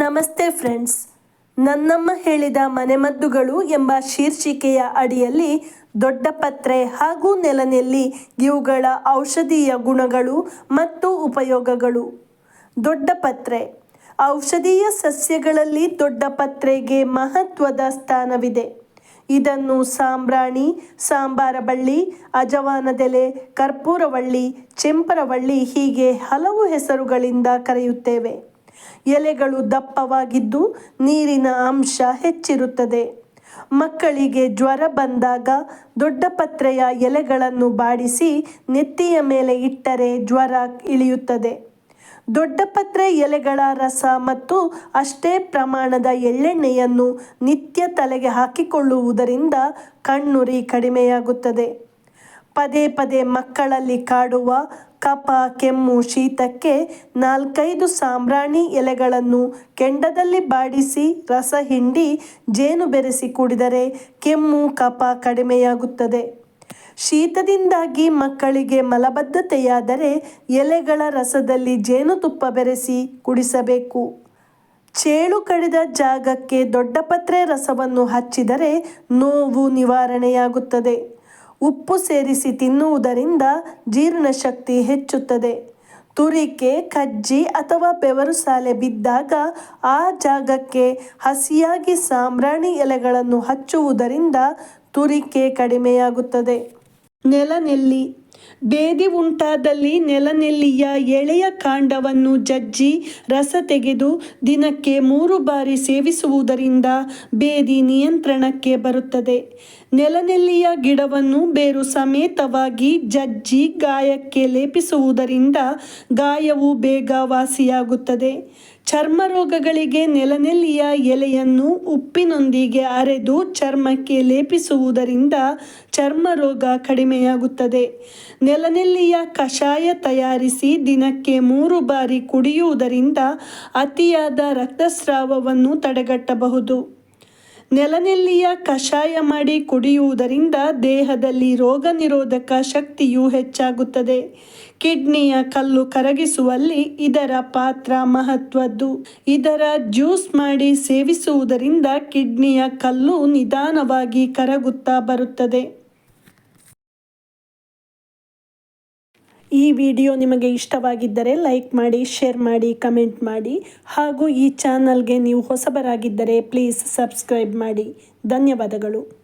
ನಮಸ್ತೆ ಫ್ರೆಂಡ್ಸ್. ನನ್ನಮ್ಮ ಹೇಳಿದ ಮನೆಮದ್ದುಗಳು ಎಂಬ ಶೀರ್ಷಿಕೆಯ ಅಡಿಯಲ್ಲಿ ದೊಡ್ಡಪತ್ರೆ ಹಾಗೂ ನೆಲನೆಲ್ಲಿ ಇವುಗಳ ಔಷಧೀಯ ಗುಣಗಳು ಮತ್ತು ಉಪಯೋಗಗಳು. ದೊಡ್ಡಪತ್ರೆ ಔಷಧೀಯ ಸಸ್ಯಗಳಲ್ಲಿ ದೊಡ್ಡಪತ್ರೆಗೆ ಮಹತ್ವದ ಸ್ಥಾನವಿದೆ. ಇದನ್ನು ಸಾಂಬ್ರಾಣಿ, ಸಾಂಬಾರಬಳ್ಳಿ, ಅಜವಾನದೆಲೆ, ಕರ್ಪೂರವಳ್ಳಿ, ಚೆಂಪರವಳ್ಳಿ ಹೀಗೆ ಹಲವು ಹೆಸರುಗಳಿಂದ ಕರೆಯುತ್ತೇವೆ. ಎಲೆಗಳು ದಪ್ಪವಾಗಿದ್ದು ನೀರಿನ ಅಂಶ ಹೆಚ್ಚಿರುತ್ತದೆ. ಮಕ್ಕಳಿಗೆ ಜ್ವರ ಬಂದಾಗ ದೊಡ್ಡ ಪತ್ರೆಯ ಎಲೆಗಳನ್ನು ಬಾಡಿಸಿ ನೆತ್ತಿಯ ಮೇಲೆ ಇಟ್ಟರೆ ಜ್ವರ ಇಳಿಯುತ್ತದೆ. ದೊಡ್ಡ ಪತ್ರೆ ಎಲೆಗಳ ರಸ ಮತ್ತು ಅಷ್ಟೇ ಪ್ರಮಾಣದ ಎಳ್ಳೆಣ್ಣೆಯನ್ನು ನಿತ್ಯ ತಲೆಗೆ ಹಾಕಿಕೊಳ್ಳುವುದರಿಂದ ಕಣ್ಣುರಿ ಕಡಿಮೆಯಾಗುತ್ತದೆ. ಪದೇ ಪದೇ ಮಕ್ಕಳಲ್ಲಿ ಕಾಡುವ ಕಫ ಕೆಮ್ಮು, ಶೀತಕ್ಕೆ ನಾಲ್ಕೈದು ಸಾಂಬ್ರಾಣಿ ಎಲೆಗಳನ್ನು ಕೆಂಡದಲ್ಲಿ ಬಾಡಿಸಿ ರಸ ಹಿಂಡಿ ಜೇನು ಬೆರೆಸಿ ಕುಡಿದರೆ ಕೆಮ್ಮು ಕಫ ಕಡಿಮೆಯಾಗುತ್ತದೆ. ಶೀತದಿಂದಾಗಿ ಮಕ್ಕಳಿಗೆ ಮಲಬದ್ಧತೆಯಾದರೆ ಎಲೆಗಳ ರಸದಲ್ಲಿ ಜೇನುತುಪ್ಪ ಬೆರೆಸಿ ಕುಡಿಸಬೇಕು. ಚೇಳು ಕಡಿದ ಜಾಗಕ್ಕೆ ದೊಡ್ಡಪತ್ರೆ ರಸವನ್ನು ಹಚ್ಚಿದರೆ ನೋವು ನಿವಾರಣೆಯಾಗುತ್ತದೆ. ಉಪ್ಪು ಸೇರಿಸಿ ತಿನ್ನುವುದರಿಂದ ಜೀರ್ಣಶಕ್ತಿ ಹೆಚ್ಚುತ್ತದೆ. ತುರಿಕೆ, ಕಜ್ಜಿ ಅಥವಾ ಬೆವರು ಸಾಲೆ ಬಿದ್ದಾಗ ಆ ಜಾಗಕ್ಕೆ ಹಸಿಯಾಗಿ ಸಾಂಬ್ರಾಣಿ ಎಲೆಗಳನ್ನು ಹಚ್ಚುವುದರಿಂದ ತುರಿಕೆ ಕಡಿಮೆಯಾಗುತ್ತದೆ. ನೆಲನೆಲ್ಲಿ ಬೇದಿ ಉಂಟಾದಲ್ಲಿ ನೆಲನೆಲ್ಲಿಯ ಎಳೆಯ ಕಾಂಡವನ್ನು ಜಜ್ಜಿ ರಸ ತೆಗೆದು ದಿನಕ್ಕೆ ಮೂರು ಬಾರಿ ಸೇವಿಸುವುದರಿಂದ ಬೇದಿ ನಿಯಂತ್ರಣಕ್ಕೆ ಬರುತ್ತದೆ. ನೆಲನೆಲ್ಲಿಯ ಗಿಡವನ್ನು ಬೇರು ಸಮೇತವಾಗಿ ಜಜ್ಜಿ ಗಾಯಕ್ಕೆ ಲೇಪಿಸುವುದರಿಂದ ಗಾಯವು ಬೇಗ ವಾಸಿಯಾಗುತ್ತದೆ ಚರ್ಮ ರೋಗಗಳಿಗೆ ನೆಲನೆಲ್ಲಿಯ ಎಲೆಯನ್ನು ಉಪ್ಪಿನೊಂದಿಗೆ ಅರೆದು ಚರ್ಮಕ್ಕೆ ಲೇಪಿಸುವುದರಿಂದ ಚರ್ಮ ರೋಗ ಕಡಿಮೆಯಾಗುತ್ತದೆ. ನೆಲನೆಲ್ಲಿಯ ಕಷಾಯ ತಯಾರಿಸಿ ದಿನಕ್ಕೆ ಮೂರು ಬಾರಿ ಕುಡಿಯುವುದರಿಂದ ಅತಿಯಾದ ರಕ್ತಸ್ರಾವವನ್ನು ತಡೆಗಟ್ಟಬಹುದು. ನೆಲನೆಲ್ಲಿಯ ಕಷಾಯ ಮಾಡಿ ಕುಡಿಯುವುದರಿಂದ ದೇಹದಲ್ಲಿ ರೋಗ ನಿರೋಧಕ ಶಕ್ತಿಯು ಹೆಚ್ಚಾಗುತ್ತದೆ. ಕಿಡ್ನಿಯ ಕಲ್ಲು ಕರಗಿಸುವಲ್ಲಿ ಇದರ ಪಾತ್ರ ಮಹತ್ವದ್ದು. ಇದರ ಜ್ಯೂಸ್ ಮಾಡಿ ಸೇವಿಸುವುದರಿಂದ ಕಿಡ್ನಿಯ ಕಲ್ಲು ನಿಧಾನವಾಗಿ ಕರಗುತ್ತಾ ಬರುತ್ತದೆ. ಈ ವಿಡಿಯೋ ನಿಮಗೆ ಇಷ್ಟವಾಗಿದ್ದರೆ ಲೈಕ್ ಮಾಡಿ, ಶೇರ್ ಮಾಡಿ, ಕಮೆಂಟ್ ಮಾಡಿ. ಹಾಗೂ ಈ ಚಾನಲ್ಗೆ ನೀವು ಹೊಸಬರಾಗಿದ್ದರೆ ಪ್ಲೀಸ್ ಸಬ್ಸ್ಕ್ರೈಬ್ ಮಾಡಿ. ಧನ್ಯವಾದಗಳು.